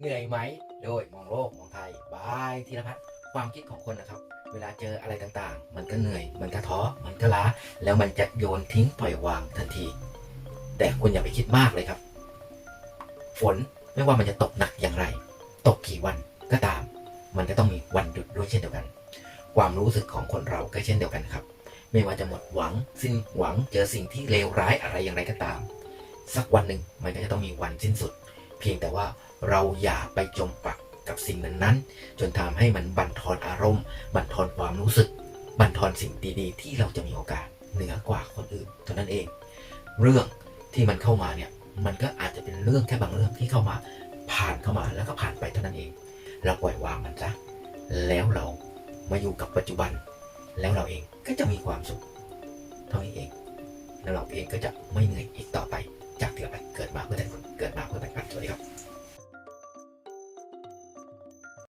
เหนื่อยไหม โดยมองโลกมองไทยบายธีรพัฒน์ความคิดของคนนะครับ เวลาเจออะไรต่างๆ มันก็เหนื่อย มันก็ท้อ มันก็ล้า แล้วมันจะโยนทิ้งปล่อยวางทันที แต่คุณอย่าไปคิดมากเลยครับ ฝนไม่ว่ามันจะตกหนักอย่างไร ตกกี่วันก็ตาม มันก็ต้องมีวันหยุดด้วยเช่นเดียวกัน ความรู้สึกของคนเราก็เช่นเดียวกันครับ ไม่ว่าจะหมดหวัง สิ้นหวัง เจอสิ่งที่เลวร้ายอะไรอย่างไรก็ตาม สักวันหนึ่งมันก็จะต้องมีวันสิ้นสุด เพียงแต่ว่า เราอย่าไปจมปักกับสิ่งนั้นๆ จนทำให้มันบั่นทอนอารมณ์ บั่นทอนความรู้สึก บั่นทอนสิ่งดีๆ ที่เราจะมีโอกาสเหนือกว่าคนอื่นเท่านั้นเอง เรื่องที่มันเข้ามาเนี่ยมันก็อาจจะเป็นเรื่องแค่บางเรื่องที่เข้ามาผ่านเข้ามาแล้วก็ผ่านไปเท่านั้นเอง เราปล่อยวางมันซะแล้วเรามาอยู่กับปัจจุบัน แล้วเราเองก็จะมีความสุขเท่านี้เองแล้วเราเองก็จะไม่เหนื่อยอีกต่อไป จากที่เราเกิดมาเพื่อแต่คนเกิดมาเพื่อแบ่งปันสวัสดีครับ